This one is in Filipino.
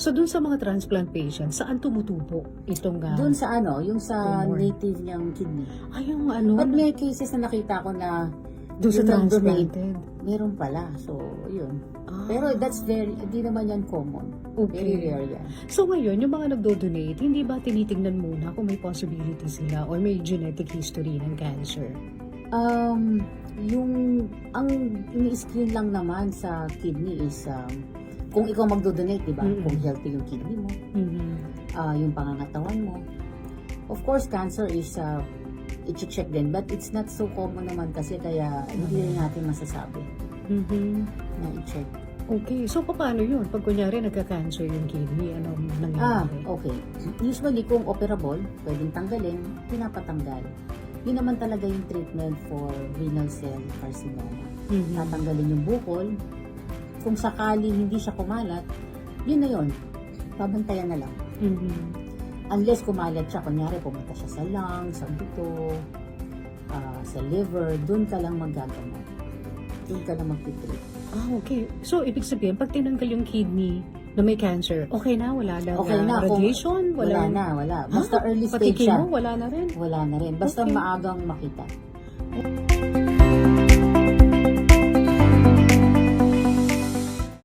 So, dun sa mga transplant patients, saan tumutubo itong... Uh, Doon sa ano, yung sa tumor. native niyang kidney. ay, yung ano, But may cases na nakita ko na dun sa yung nag-donate, transplanted. meron pala. So, yun. Ah, Pero that's very, hindi naman yan common. Very okay. rare yan. So ngayon, yung mga nagdo-donate, hindi ba tinitingnan muna kung may possibility sila or may genetic history ng cancer? Um, yung, ang ini-screen lang naman sa kidney is, um, kung ikaw magdo-donate, di ba? Mm-mm. Kung healthy yung kidney mo, Mhm. ah, yung pangangatawan mo. Of course, cancer is, uh, i-check din. But it's not so common naman kasi kaya hindi rin natin masasabi Mhm. na i-check. Okay, so paano yun? Pag kunyari nagka-cancer yung kidney, anong Ah, nangyayari? okay. Usually, kung operable, pwedeng tanggalin, pinapatanggal. Yun naman talaga yung treatment for renal cell carcinoma. Mhm. Tatanggalin yung bukol. Kung sakali hindi siya kumalat, yun na yun. Babantayan na lang. Mhm. Unless kumalat siya, kunyari pumunta siya sa lungs, sa buto, ah, sa liver, dun ka lang magagamot. Dun ka lang magtitreat. Ah, okay. So, ibig sabihin, pag tinanggal yung kidney na may cancer, okay na? Wala na, Okay na, kung- radiation? Wala na, wala. Basta early Pati stage siya. chemo, wala na rin? Wala na rin. Basta Okay. maagang makita.